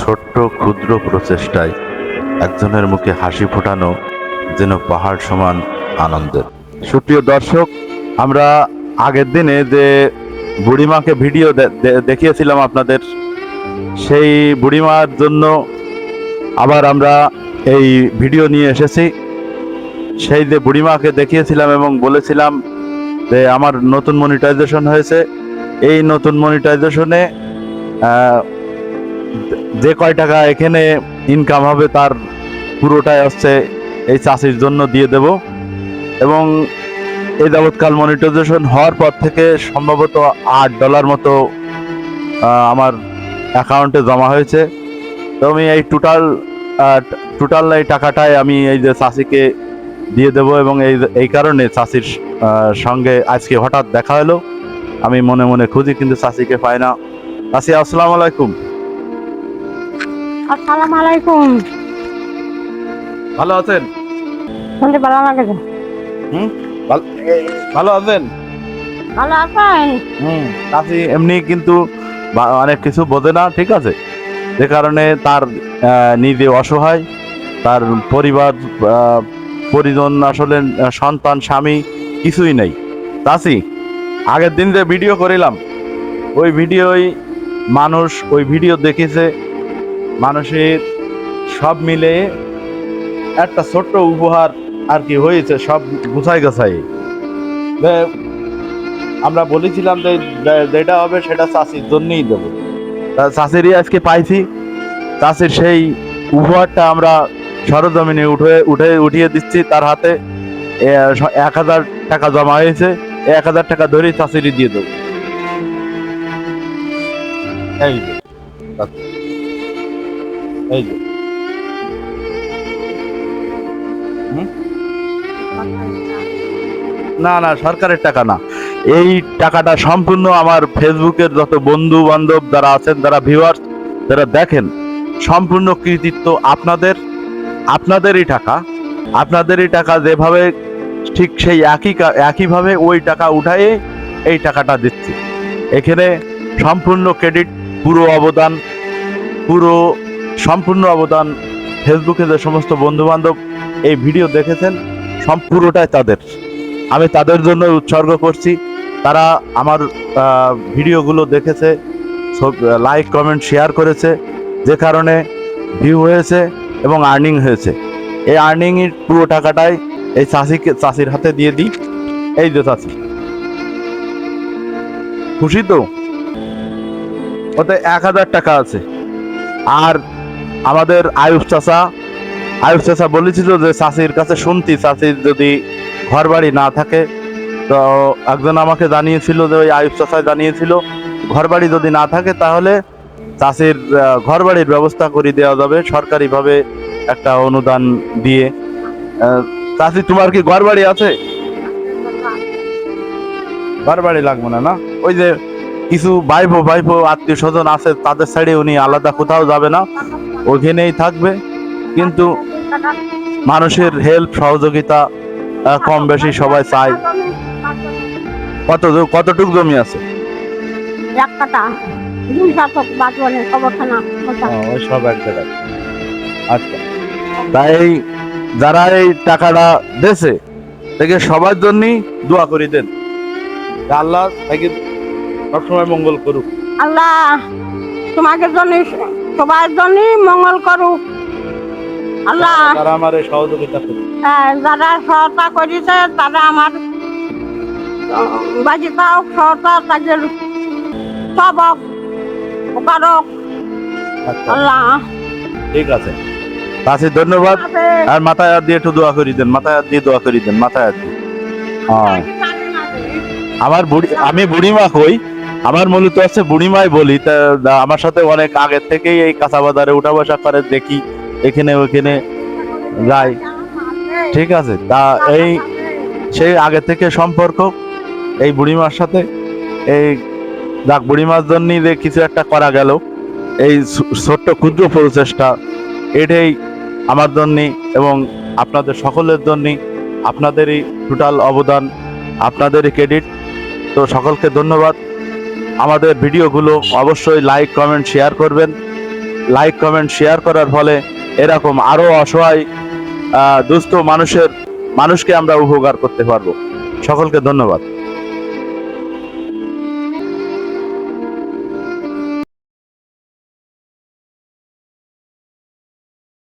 ছোট্ট, ক্ষুদ্র প্রচেষ্টায় একজনের মুখে হাসি ফোটানো যেন পাহাড় সমান আনন্দের। সুপ্রিয় দর্শক, আমরা আগের দিনে যে বুড়িমাকে ভিডিও দেখিয়েছিলাম আপনাদের, সেই বুড়িমার জন্য আবার আমরা এই ভিডিও নিয়ে এসেছি। সেই যে বুড়িমাকে দেখিয়েছিলাম এবং বলেছিলাম যে আমার নতুন মনিটাইজেশন হয়েছে। এই নতুন মনিটাইজেশনে যে কয় টাকা এখানে ইনকাম হবে তার পুরোটাই হচ্ছে এই চাষির জন্য দিয়ে দেব। এবং এই যাবৎকাল মনিটাইজেশন হওয়ার পর থেকে সম্ভবত আট ডলার মতো আমার অ্যাকাউন্টে জমা হয়েছে। তো আমি এই টোটাল টোটাল এই টাকাটাই আমি এই যে চাষিকে দিয়ে দেব এবং এই এই কারণে চাষির সঙ্গে আজকে হঠাৎ দেখা হলো। আমি মনে মনে খুঁজি, কিন্তু চাষিকে পাই না। চাষি, আসসালামু আলাইকুম। আসসালামু আলাইকুম। ভালো আছেন? শুনতে ভালো লাগেছে ভাল- ভালো আছেন? ভালো আছেন? হুম চাষি এমনি কিন্তু অনেক কিছু বোঝে না ঠিক আছে? যে কারণে তার নিজে অসহায় তার পরিবার পরিজন আসলে সন্তান স্বামী কিছুই নেই। চাষি আগের দিন যে ভিডিও করিলাম ওই ভিডিওই মানুষ ওই ভিডিও দেখেছে মানুষের সব মিলে একটা ছোট্ট উপহার আর কি হয়েছে, সব গুছাই গাছাই। আমরা বলেছিলাম যে যেটা হবে সেটা চাষির জন্যই দেবো। তা চাষিরই আজকে পাইছি। চাষির সেই উপহারটা আমরা সরজমিনে উঠে উঠে, উঠিয়ে দিচ্ছি তার হাতে। এক হাজার টাকা জমা হয়েছে, এক হাজার টাকা ধরেই চাষিরই দিয়ে দেবো। এই। এই যে। না না, সরকারের টাকা না। এই টাকাটা সম্পূর্ণ আমার ফেসবুকের যত বন্ধু বান্ধব যারা আছেন, যারা ভিউয়ার্স যারা দেখেন, সম্পূর্ণ কৃতিত্ব আপনাদের, আপনাদেরই টাকা। আপনাদেরই টাকা যেভাবে, ঠিক সেই একই একইভাবে ওই টাকা উঠায়ে এই টাকাটা দিচ্ছি। এখানে সম্পূর্ণ ক্রেডিট পুরো অবদান, পুরো সম্পূর্ণ অবদান ফেসবুকে যে সমস্ত বন্ধু বান্ধব এই ভিডিও দেখেছেন, সম্পূর্ণটাই তাদের। আমি তাদের জন্য উৎসর্গ করছি। তারা আমার ভিডিওগুলো দেখেছে লাইক কমেন্ট শেয়ার করেছে, যে কারণে ভিউ হয়েছে এবং আর্নিং হয়েছে। এই আর্নিংয়ের পুরো টাকাটাই এই চাষিকে, চাষির হাতে দিয়ে দিই। এই যে চাষি। খুশি তো? ওতে এক হাজার টাকা আছে। আর আমাদের আয়ুষ চাষা আয়ুষ চাষা বলেছিল যে চাষির কাছে শুনতি চাষির যদি ঘর বাড়ি না থাকে, তো একজন আমাকে জানিয়েছিল যে ওই আয়ুষ চাষায় জানিয়েছিল ঘর বাড়ি যদি না থাকে তাহলে চাষির ঘর বাড়ির ব্যবস্থা করে দেওয়া যাবে, সরকারিভাবে একটা অনুদান দিয়ে। চাষি তোমার কি ঘর বাড়ি আছে? ঘর বাড়ি লাগবে না না? ওই যে কিছু ভাইপো ভাইপো আত্মীয় স্বজন আছে, তাদের সাইডে উনি আলাদা কোথাও যাবে না। ওইখানেই থাকবে কিন্তু মানুষের হেল্প সহযোগিতা কম বেশি সবাই চায়। কত কতটুক জমি আছে? এক কাটা দুই শাসক বাজবনের খবরখানা ওই সব এক জায়গায়। আচ্ছা। তাই যারা এই টাকাটা দেছে থেকে সবার জন্যই দোয়া করে দেন। আল্লাহ তাকে সবসময় মঙ্গল করুক। আল্লাহ তোমাকে জন্য সবার জন্য মঙ্গল করুক। আল্লাহ। তারা আমার সহযোগিতা আহ, যারা সহতা করেছে তারা আমার বাজিতা হোক সহতা তাদের সবক উপকারক। আচ্ছা। আল্লাহ। ঠিক আছে। তাছি ধন্যবাদ। আর মাথায় হাত দিয়ে একটু দোয়া করি দেন মাথায় হাত দিয়ে দোয়া করি দেন মাথায় হাত দিয়ে। হ্যাঁ। আমার বুড়ি আমি বুড়িমা কই আমার মূলত হচ্ছে বুড়িমাই বলি, তা আমার সাথে অনেক আগের থেকেই এই কাঁচা বাজারে উঠা বসা করে, দেখি এখানে ওইখানে যাই। ঠিক আছে, তা এই সেই আগে থেকে সম্পর্ক এই বুড়িমার সাথে। এই, যাক, বুড়িমার জন্যই যে কিছু একটা করা গেল। এই ছোট্ট ক্ষুদ্র প্রচেষ্টা, এটাই আমার জন্যে এবং আপনাদের সকলের জন্যে আপনাদেরই টোটাল অবদান, আপনাদেরই ক্রেডিট তো সকলকে ধন্যবাদ। আমাদের ভিডিওগুলো অবশ্যই লাইক কমেন্ট শেয়ার করবেন। লাইক কমেন্ট শেয়ার করার ফলে এরকম আরও অসহায় দুস্থ মানুষের, মানুষকে আমরা উপকার করতে পারব। সকলকে ধন্যবাদ।